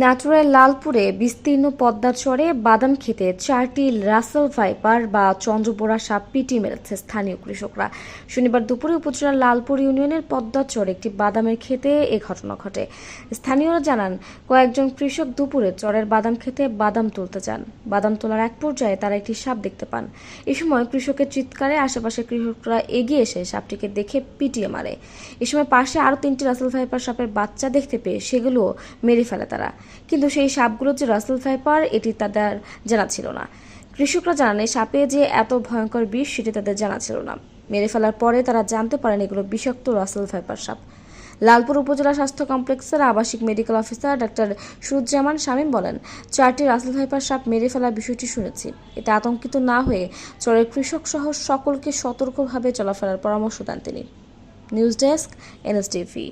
নাটোরের লালপুরে বিস্তীর্ণ পদ্মার চরে বাদাম খেতে চারটি রাসেল ভাইপার বা চন্দ্রবোড়া সাপ পিটি মেরেছে স্থানীয় কৃষকরা। শনিবার দুপুরে উপজেলার লালপুর ইউনিয়নের পদ্মার চরে একটি বাদামের খেতে এ ঘটনা ঘটে। স্থানীয়রা জানান, কয়েকজন কৃষক দুপুরে চরের বাদাম খেতে বাদাম তুলতে যান। বাদাম তোলার এক পর্যায়ে তারা একটি সাপ দেখতে পান। এ সময় কৃষকের চিৎকারে আশেপাশের কৃষকরা এগিয়ে এসে সাপটিকে দেখে পিটিয়ে মারে। এ সময় পাশে আরও তিনটি রাসেল ভাইপার সাপের বাচ্চা দেখতে পেয়ে সেগুলো মেরে ফেলে তারা। কিন্তু সেই সাপগুলো যে রাসেল ভাইপার, এটি তাদের জানা ছিল না। কৃষকরা জানান সাপে যে এত ভয়ঙ্কর বিষ, সেটি তাদের জানা ছিল না। মেরে ফেলার পরে তারা জানতে পারেন এগুলো বিষাক্ত রাসেল ভাইপার সাপ। লালপুর উপজেলা স্বাস্থ্য কমপ্লেক্সের আবাসিক medical officer doctor Suruzzaman Shamim বলেন, চারটি রাসেল ভাইপার সাপ মেরে ফেলার বিষয়টি শুনেছি। এতে আতঙ্কিত না হয়ে চরের কৃষক সহ সকলকে সতর্কভাবে চলাফেরার পরামর্শ দেন তিনি। News desk এনএসটিভি